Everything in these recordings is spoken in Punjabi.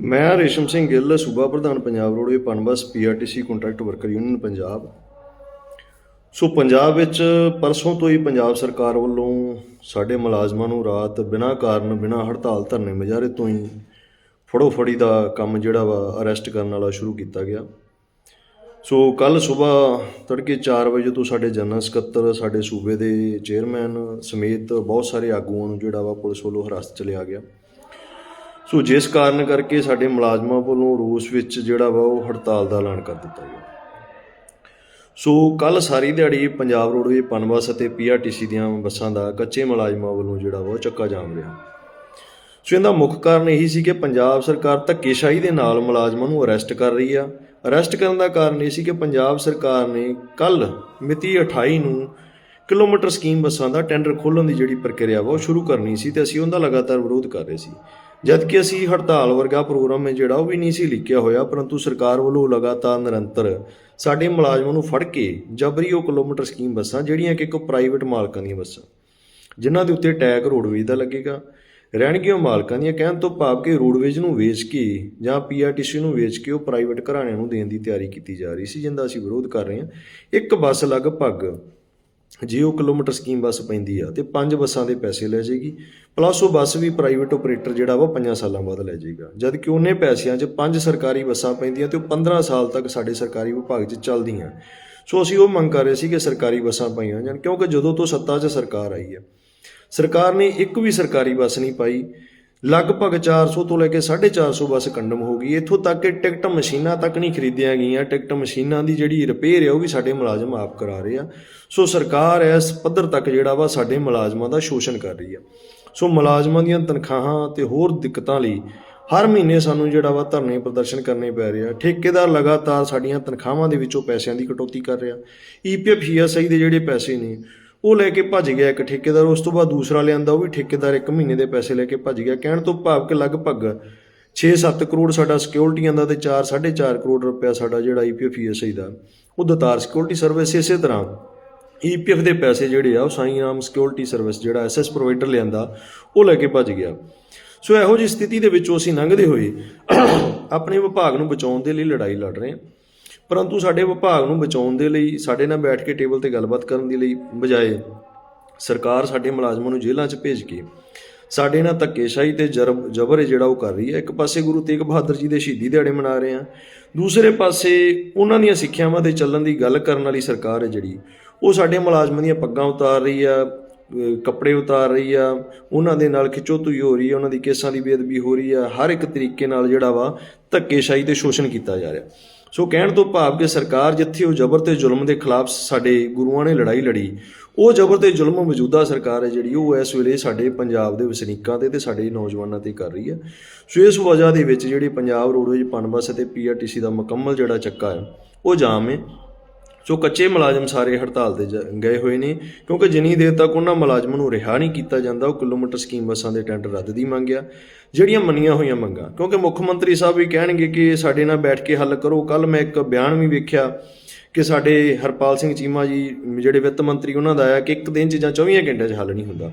ਮੈਂ ਰੇਸ਼ਮ ਸਿੰਘ ਗਿੱਲ, ਸੂਬਾ ਪ੍ਰਧਾਨ Punjab roadway Punbus PRTC contract worker union Punjab. So Punjab ਵਿੱਚ ਪਰਸੋਂ ਤੋਂ ਹੀ ਪੰਜਾਬ ਸਰਕਾਰ ਵੱਲੋਂ ਸਾਡੇ ਮੁਲਾਜ਼ਮਾਂ ਨੂੰ ਰਾਤ ਬਿਨਾਂ ਕਾਰਨ, ਬਿਨਾਂ ਹੜਤਾਲ ਧਰਨੇ ਮੁਜ਼ਾਹਰੇ ਤੋਂ ਹੀ ਫੜੋ ਫੜੀ ਦਾ ਕੰਮ ਜਿਹੜਾ ਵਾ ਅਰੈਸਟ ਕਰਨ ਵਾਲਾ ਸ਼ੁਰੂ ਕੀਤਾ ਗਿਆ। ਸੋ ਕੱਲ ਸਵੇਰ ਤੜਕੇ 4 ਵਜੇ ਤੋਂ ਸਾਡੇ ਜਨਰਲ ਸਕੱਤਰ, ਸਾਡੇ ਸੂਬੇ ਦੇ ਚੇਅਰਮੈਨ ਸਮੇਤ ਬਹੁਤ ਸਾਰੇ ਆਗੂਆਂ ਨੂੰ ਜਿਹੜਾ ਵਾ ਪੁਲਿਸ ਵੱਲੋਂ ਹਿਰਾਸਤ ਚ ਲਿਆ ਗਿਆ। ਸੋ ਜਿਸ ਕਾਰਨ ਕਰਕੇ ਸਾਡੇ ਮੁਲਾਜ਼ਮਾਂ ਵੱਲੋਂ ਰੋਸ ਵਿੱਚ ਜਿਹੜਾ ਵਾ ਉਹ ਹੜਤਾਲ ਦਾ ਐਲਾਨ ਕਰ ਦਿੱਤਾ ਗਿਆ। ਸੋ ਕੱਲ ਸਾਰੀ ਦਿਹਾੜੀ ਪੰਜਾਬ ਰੋਡਵੇ ਪਨਬਸ ਅਤੇ ਪੀਆਰਟੀਸੀ ਦੀਆਂ ਬੱਸਾਂ ਦਾ ਕੱਚੇ ਮੁਲਾਜ਼ਮਾਂ ਵੱਲੋਂ ਜਿਹੜਾ ਵਾ ਉਹ ਚੱਕਾ ਜਾਮ ਰਿਹਾ। ਸੋ ਇਹਦਾ ਮੁੱਖ ਕਾਰਨ ਇਹੀ ਸੀ ਕਿ ਪੰਜਾਬ ਸਰਕਾਰ ਧੱਕੇਸ਼ਾਹੀ ਦੇ ਨਾਲ ਮੁਲਾਜ਼ਮਾਂ ਨੂੰ ਅਰੈਸਟ ਕਰ ਰਹੀ ਆ। ਅਰੈਸਟ ਕਰਨ ਦਾ ਕਾਰਨ ਇਹ ਸੀ ਕਿ ਪੰਜਾਬ ਸਰਕਾਰ ਨੇ ਕੱਲ ਮਿਤੀ 28 ਨੂੰ ਕਿਲੋਮੀਟਰ ਸਕੀਮ ਬੱਸਾਂ ਦਾ ਟੈਂਡਰ ਖੋਲ੍ਹਣ ਦੀ ਜਿਹੜੀ ਪ੍ਰਕਿਰਿਆ ਵਾ ਉਹ ਸ਼ੁਰੂ ਕਰਨੀ ਸੀ ਤੇ ਅਸੀਂ ਉਹਦਾ ਲਗਾਤਾਰ ਵਿਰੋਧ ਕਰ ਰਹੇ ਸੀ। ਜਦਕਿ ਅਸੀਂ ਹੜਤਾਲ ਵਰਗਾ ਪ੍ਰੋਗਰਾਮ ਹੈ, ਜਿਹੜਾ ਉਹ ਵੀ ਨਹੀਂ ਸੀ ਲਿਖਿਆ ਹੋਇਆ, ਪਰੰਤੂ ਸਰਕਾਰ ਵੱਲੋਂ ਲਗਾਤਾਰ ਨਿਰੰਤਰ ਸਾਡੇ ਮੁਲਾਜ਼ਮਾਂ ਨੂੰ ਫੜ ਕੇ ਜਬਰੀ ਉਹ ਕਿਲੋਮੀਟਰ ਸਕੀਮ ਬੱਸਾਂ, ਜਿਹੜੀਆਂ ਕਿ ਇੱਕ ਪ੍ਰਾਈਵੇਟ ਮਾਲਕਾਂ ਦੀਆਂ ਬੱਸਾਂ, ਜਿਨ੍ਹਾਂ ਦੇ ਉੱਤੇ ਟੈਗ ਰੋਡਵੇਜ਼ ਦਾ ਲੱਗੇਗਾ। ਰਹਿਣਗੀਆਂ ਮਾਲਕਾਂ ਦੀਆਂ ਕਹਿਣ ਤੋਂ ਭਾਵ ਕਿ ਰੋਡਵੇਜ਼ ਨੂੰ ਵੇਚ ਕੇ ਜਾਂ ਪੀਆਰਟੀਸੀ ਨੂੰ ਵੇਚ ਕੇ ਉਹ ਪ੍ਰਾਈਵੇਟ ਘਰਾਣਿਆਂ ਨੂੰ ਦੇਣ ਦੀ ਤਿਆਰੀ ਕੀਤੀ ਜਾ ਰਹੀ ਸੀ, ਜਿੰਦਾ ਅਸੀਂ ਵਿਰੋਧ ਕਰ ਰਹੇ ਹਾਂ। ਇੱਕ ਬੱਸ ਲਗਭਗ ਜੇ ਉਹ ਕਿਲੋਮੀਟਰ ਸਕੀਮ ਬੱਸ ਪੈਂਦੀ ਆ ਤੇ ਪੰਜ ਬੱਸਾਂ ਦੇ ਪੈਸੇ ਲੈ ਜਾਏਗੀ ਪਲੱਸ ਉਹ ਬੱਸ ਵੀ ਪ੍ਰਾਈਵੇਟ ਆਪਰੇਟਰ ਜਿਹੜਾ ਵਾ 5 ਸਾਲਾਂ ਬਾਅਦ ਲੈ ਜਾਏਗਾ ਜਦ ਕਿ ਉਹਨੇ ਪੈਸਿਆਂ 'ਚ ਪੰਜ ਸਰਕਾਰੀ ਬੱਸਾਂ ਪੈਂਦੀਆਂ ਤੇ ਉਹ 15 ਸਾਲ ਤੱਕ ਸਾਡੇ ਸਰਕਾਰੀ ਵਿਭਾਗ 'ਚ ਚੱਲਦੀਆਂ। ਸੋ ਅਸੀਂ ਉਹ ਮੰਗ ਕਰ ਰਹੇ ਸੀ ਕਿ ਸਰਕਾਰੀ ਬੱਸਾਂ ਪਾਈਆਂ ਜਾਣ, ਕਿਉਂਕਿ ਜਦੋਂ ਤੋਂ ਸੱਤਾ 'ਚ ਸਰਕਾਰ ਆਈ ਹੈ ਸਰਕਾਰ ਨੇ ਇੱਕ ਵੀ ਸਰਕਾਰੀ ਬੱਸ ਨਹੀਂ ਪਾਈ। ਲਗਭਗ 400 ਤੋਂ ਲੈ ਕੇ 450 ਬੱਸ ਕੰਡਮ ਹੋ ਗਈ। ਇੱਥੋਂ ਤੱਕ ਕਿ ਟਿਕਟ ਮਸ਼ੀਨਾਂ ਤੱਕ ਨਹੀਂ ਖਰੀਦੀਆਂ ਗਈਆਂ। ਟਿਕਟ ਮਸ਼ੀਨਾਂ ਦੀ ਜਿਹੜੀ ਰਿਪੇਅਰ ਹੈ ਉਹ ਵੀ ਸਾਡੇ ਮੁਲਾਜ਼ਮ ਆਪ ਕਰਾ ਰਹੇ ਆ। ਸੋ ਸਰਕਾਰ ਇਸ ਪੱਧਰ ਤੱਕ ਜਿਹੜਾ ਵਾ ਸਾਡੇ ਮੁਲਾਜ਼ਮਾਂ ਦਾ ਸ਼ੋਸ਼ਣ ਕਰ ਰਹੀ ਆ। ਸੋ ਮੁਲਾਜ਼ਮਾਂ ਦੀਆਂ ਤਨਖਾਹਾਂ ਤੇ ਹੋਰ ਦਿੱਕਤਾਂ ਲਈ ਹਰ ਮਹੀਨੇ ਸਾਨੂੰ ਜਿਹੜਾ ਵਾ ਧਰਨੇ ਪ੍ਰਦਰਸ਼ਨ ਕਰਨੇ ਪੈ ਰਹੇ ਆ। ਠੇਕੇਦਾਰ ਲਗਾਤਾਰ ਸਾਡੀਆਂ ਤਨਖਾਹਾਂ ਦੇ ਵਿੱਚੋਂ ਪੈਸਿਆਂ ਦੀ ਕਟੌਤੀ ਕਰ ਰਿਹਾ। ਈਪੀਐਫ ਈਐਸਆਈ ਦੇ ਜਿਹੜੇ ਪੈਸੇ ਨੇ ਉਹ ਲੈ ਕੇ ਭੱਜ ਗਿਆ ਇੱਕ ਠੇਕੇਦਾਰ, ਉਸ ਤੋਂ ਬਾਅਦ ਦੂਸਰਾ ਲਿਆਂਦਾ, ਉਹ ਵੀ ਠੇਕੇਦਾਰ ਇੱਕ ਮਹੀਨੇ ਦੇ ਪੈਸੇ ਲੈ ਕੇ ਭੱਜ ਗਿਆ। ਕਹਿਣ ਤੋਂ ਭਾਵ ਕਿ ਲਗਭਗ 6-7 ਕਰੋੜ ਸਾਡਾ ਸਿਕਿਉਰਿਟੀਆਂ ਦਾ ਤੇ 4-4.5 ਕਰੋੜ ਰੁਪਇਆ ਸਾਡਾ ਜਿਹੜਾ ਈਪੀਐਫ ਈਐਸਆਈ ਦਾ, ਉਹ ਦਤਾਰ ਸਿਕਿਉਰਿਟੀ ਸਰਵਿਸ ਇਸੇ ਤਰ੍ਹਾਂ। ਈਪੀਐਫ ਦੇ ਪੈਸੇ ਜਿਹੜੇ ਆ, ਉਹ ਸਾਈਂ ਆਮ ਸਿਕਿਉਰਿਟੀ ਸਰਵਿਸ ਜਿਹੜਾ ਐਸਐਸ ਪ੍ਰੋਵਾਈਡਰ ਲਿਆਂਦਾ, ਉਹ ਲੈ ਕੇ ਭੱਜ ਗਿਆ। ਸੋ ਇਹੋ ਜਿਹੀ ਸਥਿਤੀ ਦੇ ਵਿੱਚੋਂ ਅਸੀਂ ਲੰਘਦੇ ਹੋਏ ਆਪਣੇ ਵਿਭਾਗ ਨੂੰ ਬਚਾਉਣ ਦੇ ਲਈ ਲੜਾਈ ਲੜ ਰਹੇ ਹਾਂ। ਪਰੰਤੂ ਸਾਡੇ ਵਿਭਾਗ ਨੂੰ ਬਚਾਉਣ ਦੇ ਲਈ, ਸਾਡੇ ਨਾਲ ਬੈਠ ਕੇ ਟੇਬਲ ਤੇ ਗੱਲਬਾਤ ਕਰਨ ਦੀ ਲਈ ਬਜਾਏ ਸਰਕਾਰ ਸਾਡੇ ਮੁਲਾਜ਼ਮਾਂ ਨੂੰ ਜੇਲ੍ਹਾਂ 'ਚ ਭੇਜ ਕੇ ਸਾਡੇ ਨਾਲ ਧੱਕੇਸ਼ਾਹੀ ਤੇ ਜਰਬ ਜਬਰ ਜਿਹੜਾ ਉਹ ਕਰ ਰਹੀ ਹੈ। ਇੱਕ ਪਾਸੇ ਗੁਰੂ ਤੇਗ ਬਹਾਦਰ ਜੀ ਦੇ ਸ਼ਹੀਦੀ ਦਿਹਾੜੇ ਮਨਾ ਰਹੇ ਆ ਦੂਸਰੇ ਪਾਸੇ ਉਹਨਾਂ ਦੀਆਂ ਸਿੱਖਿਆਵਾਂ ਦੇ ਚੱਲਣ ਦੀ ਗੱਲ ਕਰਨ ਵਾਲੀ ਸਰਕਾਰ ਹੈ ਜਿਹੜੀ, ਉਹ ਸਾਡੇ ਮੁਲਾਜ਼ਮਾਂ ਦੀਆਂ ਪੱਗਾਂ ਉਤਾਰ ਰਹੀ ਆ ਕੱਪੜੇ ਉਤਾਰ ਰਹੀ ਆ, ਉਹਨਾਂ ਦੇ ਨਾਲ ਖਿੱਚੋਤੂਈ ਹੋ ਰਹੀ ਆ ਉਹਨਾਂ ਦੀ ਕੇਸਾਂ ਦੀ ਬੇਅਦਬੀ ਹੋ ਰਹੀ ਆ ਹਰ ਇੱਕ ਤਰੀਕੇ ਨਾਲ ਜਿਹੜਾ ਵਾ ਧੱਕੇਸ਼ਾਹੀ ਤੇ ਸ਼ੋਸ਼ਣ ਕੀਤਾ ਜਾ ਰਿਹਾ। ਸੋ ਕਹਿਣ ਤੋਂ ਭਾਵ ਕਿ ਸਰਕਾਰ ਜਿੱਥੇ ਉਹ ਜ਼ਬਰ ਤੇ ਜ਼ੁਲਮ ਦੇ ਖਿਲਾਫ ਸਾਡੇ ਗੁਰੂਆਂ ਨੇ ਲੜਾਈ ਲੜੀ, ਉਹ ਜ਼ਬਰ ਤੇ ਜ਼ੁਲਮ ਮੌਜੂਦਾ ਸਰਕਾਰ ਹੈ ਜਿਹੜੀ, ਉਹ ਇਸ ਵੇਲੇ ਸਾਡੇ ਪੰਜਾਬ ਦੇ ਵਸਨੀਕਾਂ ਤੇ ਤੇ ਸਾਡੇ ਨੌਜਵਾਨਾਂ ਤੇ ਕਰ ਰਹੀ ਹੈ। ਸੋ ਇਸ ਵਜ੍ਹਾ ਦੇ ਵਿੱਚ ਜਿਹੜੀ ਪੰਜਾਬ ਰੋਡਵੇਜ ਪਨਬਸ ਅਤੇ ਪੀਆਰਟੀਸੀ ਦਾ ਮੁਕੰਮਲ ਜਿਹੜਾ ਚੱਕਾ ਹੈ, ਉਹ ਜਾਮ ਹੈ। ਸੋ ਕੱਚੇ ਮੁਲਾਜ਼ਮ ਸਾਰੇ ਹੜਤਾਲ ਤੇ ਜ- ਗਏ ਹੋਏ ਨੇ, ਕਿਉਂਕਿ ਜਿੰਨੀ ਦੇਰ ਤੱਕ ਉਹਨਾਂ ਮੁਲਾਜ਼ਮਾਂ ਨੂੰ ਰਿਹਾ ਨਹੀਂ ਕੀਤਾ ਜਾਂਦਾ, ਉਹ ਕਿਲੋਮੀਟਰ ਸਕੀਮ ਬੱਸਾਂ ਦੇ ਟੈਂਡਰ ਰੱਦ ਦੀ ਮੰਗਿਆ ਜਿਹੜੀਆਂ ਮੰਨੀਆਂ ਹੋਈਆਂ ਮੰਗਾਂ, ਕਿਉਂਕਿ ਮੁੱਖ ਮੰਤਰੀ ਸਾਹਿਬ ਵੀ ਕਹਿਣਗੇ ਕਿ ਸਾਡੇ ਨਾਲ ਬੈਠ ਕੇ ਹੱਲ ਕਰੋ। ਕੱਲ ਮੈਂ ਇੱਕ ਬਿਆਨ ਵੀ ਵੇਖਿਆ ਕਿ ਸਾਡੇ ਹਰਪਾਲ ਸਿੰਘ ਚੀਮਾ ਜੀ, ਜਿਹੜੇ ਵਿੱਤ ਮੰਤਰੀ ਉਹਨਾਂ ਦਾ ਆਇਆ ਕਿ ਇੱਕ ਦਿਨ 'ਚ ਜਾਂ 24 ਘੰਟਿਆਂ 'ਚ ਹੱਲ ਨਹੀਂ ਹੁੰਦਾ।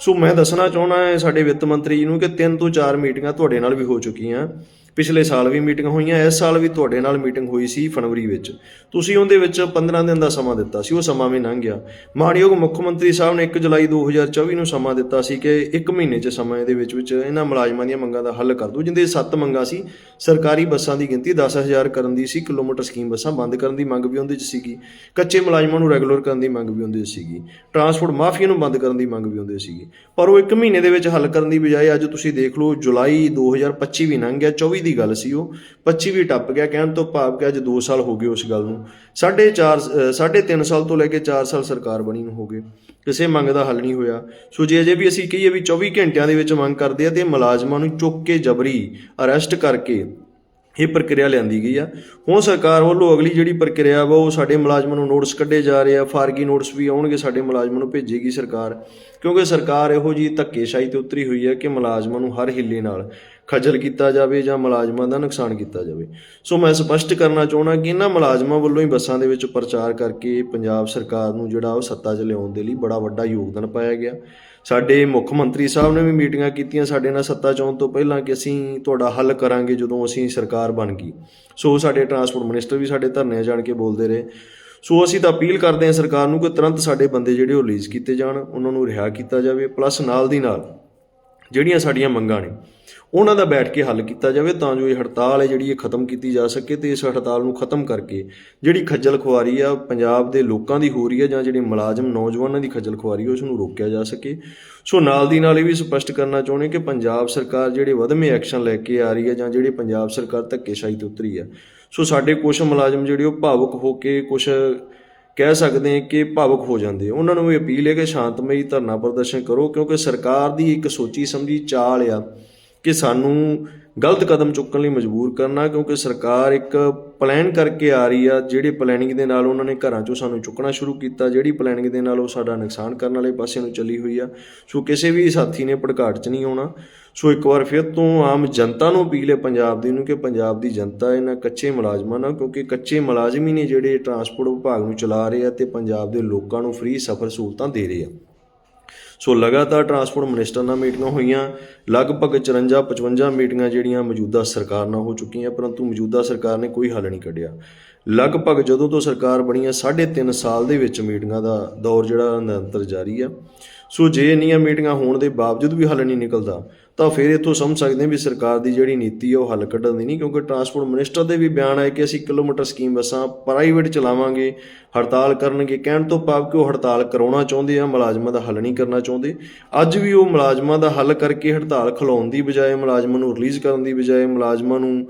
ਸੋ ਮੈਂ ਦੱਸਣਾ ਚਾਹੁੰਦਾ ਹਾਂ ਸਾਡੇ ਵਿੱਤ ਮੰਤਰੀ ਜੀ ਨੂੰ ਕਿ ਤਿੰਨ ਤੋਂ ਚਾਰ ਮੀਟਿੰਗਾਂ ਤੁਹਾਡੇ ਨਾਲ ਵੀ ਹੋ ਚੁੱਕੀਆਂ। ਪਿਛਲੇ ਸਾਲ ਵੀ ਮੀਟਿੰਗ ਹੋਈਆਂ, ਇਸ ਸਾਲ ਵੀ ਤੁਹਾਡੇ ਨਾਲ ਮੀਟਿੰਗ ਹੋਈ ਸੀ ਫਰਵਰੀ ਵਿੱਚ। ਤੁਸੀਂ ਉਹਦੇ ਵਿੱਚ 15 ਦਿਨ ਦਾ ਸਮਾਂ ਦਿੱਤਾ ਸੀ, ਉਹ ਸਮਾਂ ਵੀ ਲੰਘ ਗਿਆ। ਮਾਣਯੋਗ ਮੁੱਖ ਮੰਤਰੀ ਸਾਹਿਬ ਨੇ 1 ਜੁਲਾਈ 2024 ਨੂੰ ਸਮਾਂ ਦਿੱਤਾ ਸੀ ਕਿ 1 ਮਹੀਨੇ 'ਚ ਸਮੇਂ ਦੇ ਵਿੱਚ ਵਿੱਚ ਇਹਨਾਂ ਮੁਲਾਜ਼ਮਾਂ ਦੀਆਂ ਮੰਗਾਂ ਦਾ ਹੱਲ ਕਰ ਦਿਓ ਜਿੰਦੇ 7 ਮੰਗਾਂ ਸੀ, ਸਰਕਾਰੀ ਬੱਸਾਂ ਦੀ ਗਿਣਤੀ 10000 ਕਰਨ ਦੀ ਸੀ, ਕਿਲੋਮੀਟਰ ਸਕੀਮ ਬੱਸਾਂ ਬੰਦ ਕਰਨ ਦੀ ਮੰਗ ਵੀ ਉਹਦੇ 'ਚ ਸੀਗੀ, ਕੱਚੇ ਮੁਲਾਜ਼ਮਾਂ ਨੂੰ ਰੈਗੂਲਰ ਕਰਨ ਦੀ ਮੰਗ ਵੀ ਉਹਦੇ 'ਚ ਸੀਗੀ, ਟਰਾਂਸਪੋਰਟ ਮਾਫੀਆ ਨੂੰ ਬੰਦ ਕਰਨ ਦੀ ਮੰਗ ਵੀ ਉਹਦੇ ਸੀਗੀ। ਪਰ ਉਹ 1 ਮਹੀਨੇ ਦੇ ਵਿੱਚ ਹੱਲ ਕਰਨ ਦੀ ਬਜਾਏ ਅੱਜ ਤੁਸੀਂ ਦੇਖ ਲਓ ਜੁਲਾਈ 2025 ਵੀ ਲੰਘ ਗਿਆ 24 ਦੀ ਗੱਲ ਸੀ ਉਹ। 25 ਵੀ ਟੱਪ ਗਿਆ, ਕਹਿਣ ਤੋਂ ਭਾਵ ਕਿ ਅੱਜ 2 ਸਾਲ ਹੋ ਗਏ ਉਸ ਗੱਲ ਨੂੰ। ਸਾਢੇ 4 ਸਾਢੇ 3 ਸਾਲ ਤੋਂ ਲੈ ਕੇ 4 ਸਾਲ ਸਰਕਾਰ ਬਣੀ ਨੂੰ ਹੋ ਗਏ। ਕਿਸੇ ਮੰਗ ਦਾ ਹੱਲ ਨਹੀਂ ਹੋਇਆ। ਸੋ ਜੇ ਅਜੇ ਵੀ ਅਸੀਂ ਕਹੀਏ ਵੀ 24 ਘੰਟਿਆਂ ਦੇ ਵਿੱਚ ਮੰਗ ਕਰਦੇ ਆ, ਤੇ ਮੁਲਾਜ਼ਮਾਂ ਨੂੰ ਚੁੱਕ ਕੇ ਜਬਰੀ ਅਰੈਸਟ ਕਰਕੇ ਇਹ ਪ੍ਰਕਿਰਿਆ ਲਿਆਂਦੀ ਗਈ ਆ। ਹੁਣ ਸਰਕਾਰ ਵੱਲੋਂ ਅਗਲੀ ਜਿਹੜੀ ਪ੍ਰਕਿਰਿਆ ਵਾ, ਉਹ ਸਾਡੇ ਮੁਲਾਜ਼ਮਾਂ ਨੂੰ ਨੋਟਿਸ ਕੱਢੇ ਜਾ ਰਹੇ ਆ। ਫਾਰਗੀ ਨੋਟਿਸ ਵੀ ਆਉਣਗੇ, ਸਾਡੇ ਮੁਲਾਜ਼ਮਾਂ ਨੂੰ ਭੇਜੇਗੀ ਸਰਕਾਰ। ਕਿਉਂਕਿ ਸਰਕਾਰ ਇਹੋ ਜੀ ਧੱਕੇਸ਼ਾਹੀ ਤੇ ਉਤਰੀ ਹੋਈ ਹੈ ਕਿ ਮੁਲਾਜ਼ਮਾਂ ਨੂੰ ਹਰ ਹਿੱਲੇ ਨਾਲ ਖੱਜਲ ਕੀਤਾ ਜਾਵੇ ਜਾਂ ਮੁਲਾਜ਼ਮਾਂ ਦਾ ਨੁਕਸਾਨ ਕੀਤਾ ਜਾਵੇ। ਸੋ ਮੈਂ ਸਪਸ਼ਟ ਕਰਨਾ ਚਾਹਣਾ ਕਿ ਇਹਨਾਂ ਮੁਲਾਜ਼ਮਾਂ ਵੱਲੋਂ ਹੀ ਬੱਸਾਂ ਦੇ ਵਿੱਚ ਪ੍ਰਚਾਰ ਕਰਕੇ ਪੰਜਾਬ ਸਰਕਾਰ ਨੂੰ ਜਿਹੜਾ ਉਹ ਸੱਤਾ 'ਚ ਲਿਆਉਣ ਦੇ ਲਈ ਬੜਾ ਵੱਡਾ ਯੋਗਦਾਨ ਪਾਇਆ ਗਿਆ। ਸਾਡੇ ਮੁੱਖ ਮੰਤਰੀ ਸਾਹਿਬ ਨੇ ਵੀ ਮੀਟਿੰਗਾਂ ਕੀਤੀਆਂ। ਸਾਡੇ ਨਾਲ ਸੱਤਾ 'ਚ ਆਉਣ ਤੋਂ ਪਹਿਲਾਂ ਕਿ ਅਸੀਂ ਤੁਹਾਡਾ ਹੱਲ ਕਰਾਂਗੇ ਜਦੋਂ ਅਸੀਂ ਸਰਕਾਰ ਬਣ ਗਈ। ਸੋ ਸਾਡੇ ਟਰਾਂਸਪੋਰਟ ਮਿਨਿਸਟਰ ਵੀ ਸਾਡੇ ਧਰਨਿਆਂ ਜਾਣ ਕੇ ਬੋਲਦੇ ਰਹੇ। ਸੋ ਅਸੀਂ ਤਾਂ ਅਪੀਲ ਕਰਦੇ ਹਾਂ ਸਰਕਾਰ ਨੂੰ ਕਿ ਤੁਰੰਤ ਸਾਡੇ ਬੰਦੇ ਜਿਹੜੇ ਉਹ ਰਿਲੀਜ਼ ਕੀਤੇ ਜਾਣ। ਉਹਨਾਂ ਨੂੰ ਰਿਹਾ ਕੀਤਾ ਜਾਵੇ। ਪਲੱਸ ਨਾਲ ਦੀ ਨਾਲ ਜਿਹੜੀਆਂ ਸਾਡੀਆਂ ਮੰਗਾਂ ਨੇ ਉਹਨਾਂ ਦਾ ਬੈਠ ਕੇ ਹੱਲ ਕੀਤਾ ਜਾਵੇ ਤਾਂ ਜੋ ਇਹ ਹੜਤਾਲ ਹੈ ਜਿਹੜੀ ਇਹ ਖਤਮ ਕੀਤੀ ਜਾ ਸਕੇ ਤੇ ਇਸ ਹੜਤਾਲ ਨੂੰ ਖਤਮ ਕਰਕੇ ਜਿਹੜੀ ਖੱਜਲ ਖੁਆਰੀ ਆ ਪੰਜਾਬ ਦੇ ਲੋਕਾਂ ਦੀ ਹੋ ਰਹੀ ਹੈ ਜਾਂ ਜਿਹੜੇ ਮੁਲਾਜ਼ਮ, ਨੌਜਵਾਨਾਂ ਦੀ ਖੱਜਲ ਖੁਆਰੀ ਉਸ ਨੂੰ ਰੋਕਿਆ ਜਾ ਸਕੇ। ਸੋ ਨਾਲ ਦੀ ਨਾਲ ਇਹ ਵੀ ਸਪਸ਼ਟ ਕਰਨਾ ਚਾਹੁੰਦੇ ਕਿ ਪੰਜਾਬ ਸਰਕਾਰ ਜਿਹੜੇ ਵਧਵੇਂ ਐਕਸ਼ਨ ਲੈ ਕੇ ਆ ਰਹੀ ਹੈ ਜਾਂ ਜਿਹੜੇ ਪੰਜਾਬ ਸਰਕਾਰ ਧੱਕੇਸ਼ਾਹੀ ਤੇ ਉਤਰੀ ਆ, ਸੋ ਸਾਡੇ ਕੁਝ ਮੁਲਾਜ਼ਮ ਜਿਹੜੇ ਉਹ ਭਾਵੁਕ ਹੋ ਕੇ ਕੁਝ ਕਹਿ ਸਕਦੇ ਹਾਂ ਕਿ ਭਾਵੁਕ ਹੋ ਜਾਂਦੇ ਉਹਨਾਂ ਨੂੰ ਵੀ ਅਪੀਲ ਹੈ ਕਿ ਸ਼ਾਂਤਮਈ ਧਰਨਾ ਪ੍ਰਦਰਸ਼ਨ ਕਰੋ ਕਿਉਂਕਿ ਸਰਕਾਰ ਦੀ ਇੱਕ ਸੋਚੀ ਸਮਝੀ ਚਾਲ ਆ ਕਿ ਸਾਨੂੰ ਗਲਤ ਕਦਮ ਚੁੱਕਣ ਲਈ ਮਜਬੂਰ ਕਰਨਾ, ਕਿਉਂਕਿ ਸਰਕਾਰ ਇੱਕ ਪਲਾਨ ਕਰਕੇ ਆ ਰਹੀ ਆ, ਜਿਹੜੇ ਪਲੈਨਿੰਗ ਦੇ ਨਾਲ ਉਹਨਾਂ ਨੇ ਘਰਾਂ ਚੋਂ ਸਾਨੂੰ ਚੁੱਕਣਾ ਸ਼ੁਰੂ ਕੀਤਾ, ਜਿਹੜੀ ਪਲੈਨਿੰਗ ਦੇ ਨਾਲ ਉਹ ਸਾਡਾ ਨੁਕਸਾਨ ਕਰਨ ਵਾਲੇ ਪਾਸੇ ਨੂੰ ਚੱਲੀ ਹੋਈ ਆ। ਸੋ ਕਿਸੇ ਵੀ ਸਾਥੀ ਨੇ ਭੜਕਾਟ 'ਚ ਨਹੀਂ ਆਉਣਾ। ਸੋ ਇੱਕ ਵਾਰ ਫਿਰ ਤੋਂ ਆਮ ਜਨਤਾ ਨੂੰ ਅਪੀਲ ਹੈ ਪੰਜਾਬ ਦੀ ਨੂੰ ਕਿ ਪੰਜਾਬ ਦੀ ਜਨਤਾ ਇਹਨਾਂ ਕੱਚੇ ਮੁਲਾਜ਼ਮਾਂ ਨਾਲ, ਕਿਉਂਕਿ ਕੱਚੇ ਮੁਲਾਜ਼ਮ ਹੀ ਨੇ ਜਿਹੜੇ ਟਰਾਂਸਪੋਰਟ ਵਿਭਾਗ ਨੂੰ ਚਲਾ ਰਹੇ ਆ ਤੇ ਪੰਜਾਬ ਦੇ ਲੋਕਾਂ ਨੂੰ ਫ੍ਰੀ ਸਫ਼ਰ ਸਹੂਲਤਾਂ ਦੇ ਰਹੇ ਆ। ਸੋ ਲਗਾਤਾਰ ਟਰਾਂਸਪੋਰਟ ਮਿਨਿਸਟਰ ਨਾਲ ਮੀਟਿੰਗਾਂ ਹੋਈਆਂ, ਲਗਭਗ 54 55 ਮੀਟਿੰਗਾਂ ਜਿਹੜੀਆਂ ਮੌਜੂਦਾ ਸਰਕਾਰ ਨਾਲ ਹੋ ਚੁੱਕੀਆਂ, ਪਰੰਤੂ ਮੌਜੂਦਾ ਸਰਕਾਰ ਨੇ ਕੋਈ ਹੱਲ ਨਹੀਂ ਕੱਢਿਆ। ਲਗਭਗ ਜਦੋਂ ਤੋਂ ਸਰਕਾਰ ਬਣੀ ਹੈ 3.5 ਸਾਲ ਦੇ ਵਿੱਚ ਮੀਟਿੰਗਾਂ ਦਾ ਦੌਰ ਜਿਹੜਾ ਨਿਰੰਤਰ ਜਾਰੀ ਆ ਸੋ ਜੇ ਇੰਨੀਆਂ ਮੀਟਿੰਗਾਂ ਹੋਣ ਦੇ ਬਾਵਜੂਦ ਵੀ ਹੱਲ ਨਹੀਂ ਨਿਕਲਦਾ ਤਾਂ ਫਿਰ ਇੱਥੋਂ ਸਮਝ ਸਕਦੇ ਹਾਂ ਵੀ ਸਰਕਾਰ ਦੀ ਜਿਹੜੀ ਨੀਤੀ ਹੈ ਉਹ ਹੱਲ ਕੱਢਣ ਦੀ ਨਹੀਂ, ਕਿਉਂਕਿ ਟਰਾਂਸਪੋਰਟ ਮਿਨਿਸਟਰ ਦੇ ਵੀ ਬਿਆਨ ਆਏ ਕਿ ਅਸੀਂ ਕਿਲੋਮੀਟਰ ਸਕੀਮ ਬੱਸਾਂ ਪ੍ਰਾਈਵੇਟ ਚਲਾਵਾਂਗੇ, ਹੜਤਾਲ ਕਰਨਗੇ, ਕਹਿਣ ਤੋਂ ਭਾਵ ਕਿ ਉਹ ਹੜਤਾਲ ਕਰਾਉਣਾ ਚਾਹੁੰਦੇ ਆ, ਮੁਲਾਜ਼ਮਾਂ ਦਾ ਹੱਲ ਨਹੀਂ ਕਰਨਾ ਚਾਹੁੰਦੇ। ਅੱਜ ਵੀ ਉਹ ਮੁਲਾਜ਼ਮਾਂ ਦਾ ਹੱਲ ਕਰਕੇ ਹੜਤਾਲ ਖਲਾਉਣ ਦੀ ਬਜਾਏ ਮੁਲਾਜ਼ਮਾਂ ਨੂੰ ਰਿਲੀਜ਼ ਕਰਨ ਦੀ ਬਜਾਏ ਮੁਲਾਜ਼ਮਾਂ ਨੂੰ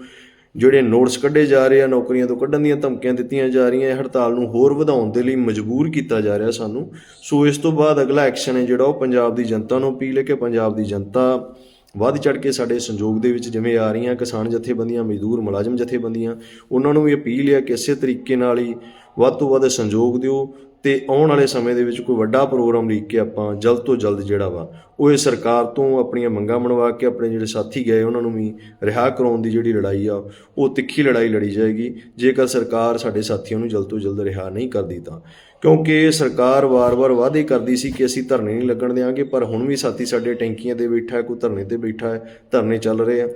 ਜਿਹੜੇ ਨੋਟਸ ਕੱਢੇ ਜਾ ਰਹੇ ਆ, ਨੌਕਰੀਆਂ ਤੋਂ ਕੱਢਣ ਦੀਆਂ ਧਮਕੀਆਂ ਦਿੱਤੀਆਂ ਜਾ ਰਹੀਆਂ ਹੜਤਾਲ ਨੂੰ ਹੋਰ ਵਧਾਉਣ ਦੇ ਲਈ ਮਜਬੂਰ ਕੀਤਾ ਜਾ ਰਿਹਾ ਸਾਨੂੰ। ਸੋ ਇਸ ਤੋਂ ਬਾਅਦ ਅਗਲਾ ਐਕਸ਼ਨ ਹੈ ਜਿਹੜਾ ਉਹ ਪੰਜਾਬ ਦੀ ਜਨਤਾ ਨੂੰ ਅਪੀਲ ਹੈ ਕਿ ਪੰਜਾਬ ਦੀ ਜਨਤਾ ਵੱਧ ਚੜ ਕੇ ਸਾਡੇ ਸੰਯੋਗ ਦੇ ਵਿੱਚ ਜਿਵੇਂ ਆ ਰਹੀਆਂ ਕਿਸਾਨ ਜਥੇਬੰਦੀਆਂ, ਮਜ਼ਦੂਰ, ਮੁਲਾਜ਼ਮ ਜਥੇਬੰਦੀਆਂ, ਉਹਨਾਂ ਨੂੰ ਵੀ ਅਪੀਲ ਹੈ ਕਿ ਇਸੇ ਤਰੀਕੇ ਨਾਲ ਹੀ ਵੱਧ ਤੋਂ ਵੱਧ ਸੰਯੋਗ ਦਿਓ ਤੇ ਆਉਣ ਵਾਲੇ ਸਮੇਂ ਦੇ ਵਿੱਚ ਕੋਈ ਵੱਡਾ ਪ੍ਰੋਗਰਾਮ ਲੀਕ ਕੇ ਆਪਾਂ ਜਲਦ ਤੋਂ ਜਲਦ ਜਿਹੜਾ ਵਾ, ਉਹ ਇਹ ਸਰਕਾਰ ਤੋਂ ਆਪਣੀਆਂ ਮੰਗਾਂ ਬਣਵਾ ਕੇ ਆਪਣੇ ਜਿਹੜੇ ਸਾਥੀ ਗਏ, ਉਹਨਾਂ ਨੂੰ ਵੀ ਰਿਹਾ ਕਰਾਉਣ ਦੀ ਜਿਹੜੀ ਲੜਾਈ ਆ, ਉਹ ਤਿੱਖੀ ਲੜਾਈ ਲੜੀ ਜਾਏਗੀ। ਜੇਕਰ ਸਰਕਾਰ ਸਾਡੇ ਸਾਥੀਆਂ ਨੂੰ ਜਲਦ ਤੋਂ ਜਲਦ ਰਿਹਾ ਨਹੀਂ ਕਰਦੀ ਤਾਂ। ਕਿਉਂਕਿ ਸਰਕਾਰ ਵਾਰ-ਵਾਰ ਵਾਅਦੇ ਕਰਦੀ ਸੀ ਕਿ ਅਸੀਂ ਧਰਨੇ ਨਹੀਂ ਲੱਗਣ ਦੇਵਾਂਗੇ ਪਰ ਹੁਣ ਵੀ ਸਾਥੀ ਸਾਡੇ ਟੈਂਕੀਆਂ ਤੇ ਬੈਠਾ ਹੈ, ਕੋਈ ਧਰਨੇ ਤੇ ਬੈਠਾ ਹੈ, ਧਰਨੇ ਚੱਲ ਰਹੇ ਆ।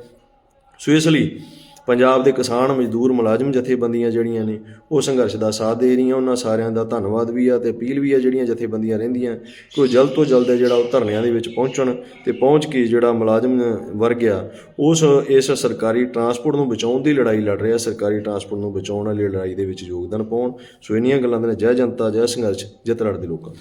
ਸੋ ਇਸ ਲਈ ਪੰਜਾਬ ਦੇ ਕਿਸਾਨ ਮਜ਼ਦੂਰ ਮੁਲਾਜ਼ਮ ਜਥੇਬੰਦੀਆਂ ਜਿਹੜੀਆਂ ਨੇ, ਉਹ ਸੰਘਰਸ਼ ਦਾ ਸਾਥ ਦੇ ਰਹੀਆਂ, ਉਹਨਾਂ ਸਾਰਿਆਂ ਦਾ ਧੰਨਵਾਦ ਵੀ ਆ ਤੇ ਅਪੀਲ ਵੀ ਆ ਜਿਹੜੀਆਂ ਜਥੇਬੰਦੀਆਂ ਰਹਿੰਦੀਆਂ ਕਿ ਉਹ ਜਲਦ ਤੋਂ ਜਲਦ ਜਿਹੜਾ ਉਹ ਧਰਨਿਆਂ ਦੇ ਵਿੱਚ ਪਹੁੰਚਣ ਤੇ ਪਹੁੰਚ ਕੇ ਜਿਹੜਾ ਮੁਲਾਜ਼ਮ ਵਰਗ ਆ, ਉਸ, ਇਸ ਸਰਕਾਰੀ ਟਰਾਂਸਪੋਰਟ ਨੂੰ ਬਚਾਉਣ ਦੀ ਲੜਾਈ ਲੜ ਰਿਹਾ, ਸਰਕਾਰੀ ਟਰਾਂਸਪੋਰਟ ਨੂੰ ਬਚਾਉਣ ਵਾਲੀ ਲੜਾਈ ਦੇ ਵਿੱਚ ਯੋਗਦਾਨ ਪਾਉਣ। ਸੋ ਇੰਨੀਆਂ ਗੱਲਾਂ ਦੇ ਨਾਲ ਜੈ ਜਨਤਾ, ਜੈ ਸੰਘਰਸ਼, ਜਿੱਤ ਲੜਦੇ ਲੋਕਾਂ